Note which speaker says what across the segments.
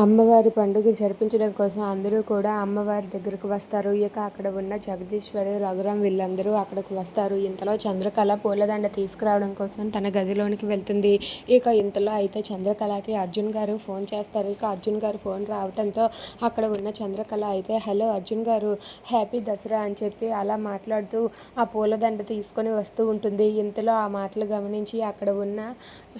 Speaker 1: అమ్మవారి పండుగ జరిపించడం కోసం అందరూ కూడా అమ్మవారి దగ్గరకు వస్తారు. ఇక అక్కడ ఉన్న జగదీశ్వరి రఘురాం వీళ్ళందరూ అక్కడికి వస్తారు. ఇంతలో చంద్రకళ పూలదండ తీసుకురావడం కోసం తన గదిలోనికి వెళ్తుంది. ఇక ఇంతలో అయితే చంద్రకళకి అర్జున్ గారు ఫోన్ చేస్తారు. ఇక అర్జున్ గారు ఫోన్ రావడంతో అక్కడ ఉన్న చంద్రకళ అయితే హలో అర్జున్ గారు హ్యాపీ దసరా అని చెప్పి అలా మాట్లాడుతూ ఆ పూలదండ తీసుకొని వస్తూ ఉంటుంది. ఇంతలో ఆ మాటలు గమనించి అక్కడ ఉన్న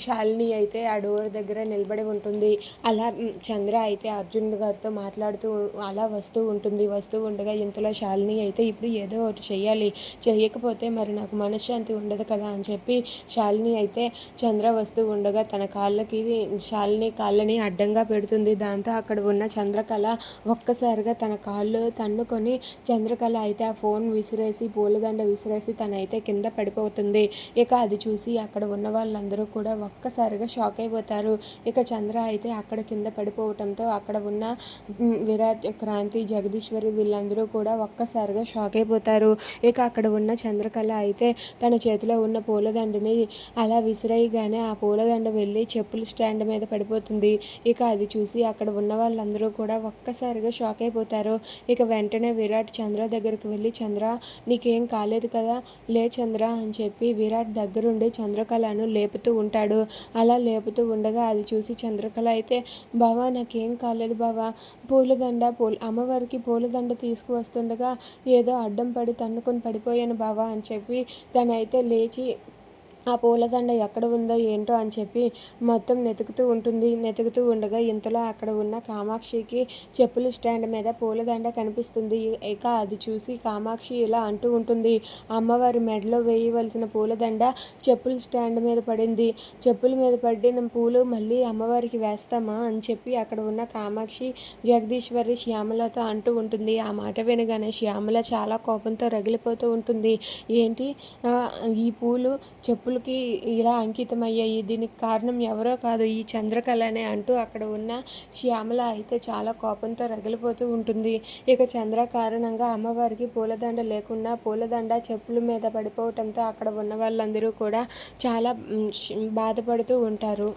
Speaker 1: శాలిని అయితే ఆ డోర్ దగ్గర నిలబడి ఉంటుంది. అలా చంద్ర చంద్ర అయితే అర్జున్ గారితో మాట్లాడుతూ అలా వస్తూ ఉంటుంది వస్తూ ఉండగా ఇంతలో శాలిని అయితే ఇప్పుడు ఏదో ఒకటి చేయాలి చేయకపోతే మరి నాకు మనశ్శాంతి ఉండదు కదా అని చెప్పి శాలిని అయితే చంద్ర వస్తూ ఉండగా తన కాళ్ళకి శాలిని కాళ్ళని అడ్డంగా పెడుతుంది. దాంతో అక్కడ ఉన్న చంద్రకళ ఒక్కసారిగా తన కాళ్ళు తన్నుకొని చంద్రకళ అయితే ఆ ఫోన్ విసిరేసి పూలదండ విసిరేసి తనైతే కింద పడిపోతుంది. ఇక అది చూసి అక్కడ ఉన్న వాళ్ళందరూ కూడా ఒక్కసారిగా షాక్ అయిపోతారు. ఇక చంద్ర అయితే అక్కడ కింద పడిపో రావటంతో అక్కడ ఉన్న విరాట్ క్రాంతి జగదీశ్వరి వీళ్ళందరూ కూడా ఒక్కసారిగా షాక్ అయిపోతారు. ఇక అక్కడ ఉన్న చంద్రకళ అయితే తన చేతిలో ఉన్న పూలదండని అలా విసిరేయగానే ఆ పూలదండ వెళ్ళి చెప్పుల స్టాండ్ మీద పడిపోతుంది. ఇక అది చూసి అక్కడ ఉన్న వాళ్ళందరూ కూడా ఒక్కసారిగా షాక్ అయిపోతారు. ఇక వెంటనే విరాట్ చంద్ర దగ్గరికి వెళ్ళి చంద్ర నీకేం కాలేదు కదా? లే చంద్ర అని చెప్పి విరాట్ దగ్గరుండి చంద్రకళను లేపుతూ ఉంటాడు. అలా లేపుతూ ఉండగా అది చూసి చంద్రకళ అయితే బావా కాలేదు బావా. పూలదండ పూల అమ్మవారికి పూలదండ తీసుకువస్తుండగా ఏదో అడ్డం పడి తన్నుకొని పడిపోయాను బావా అని చెప్పి తనైతే లేచి ఆ పూలదండ ఎక్కడ ఉందో ఏంటో అని చెప్పి మొత్తం వెతుకుతూ ఉంటుంది. వెతుకుతూ ఉండగా ఇంతలో అక్కడ ఉన్న కామాక్షికి చెప్పుల స్టాండ్ మీద పూలదండ కనిపిస్తుంది. ఇక అది చూసి కామాక్షి ఇలా అంటూ ఉంటుంది. అమ్మవారి మెడలో వేయవలసిన పూలదండ చెప్పుల స్టాండ్ మీద పడింది. చెప్పుల మీద పడిన పూలు మళ్ళీ అమ్మవారికి వేస్తామా అని చెప్పి అక్కడ ఉన్న కామాక్షి జగదీశ్వరి శ్యామలతో అంటూ ఉంటుంది. ఆ మాట వినగానే శ్యామల చాలా కోపంతో రగిలిపోతూ ఉంటుంది. ఏంటి? ఈ పూలు చెప్పులు పూలకి ఇలా అంకితమయ్యాయి. దీనికి కారణం ఎవరో కాదు ఈ చంద్రకళనే అంటూ అక్కడ ఉన్న శ్యామల అయితే చాలా కోపంతో రగిలిపోతూ ఉంటుంది. ఇక చంద్ర కారణంగా అమ్మవారికి పూలదండ లేకుండా పూలదండ చెప్పుల మీద పడిపోవటంతో అక్కడ ఉన్న వాళ్ళందరూ కూడా చాలా బాధపడుతూ ఉంటారు.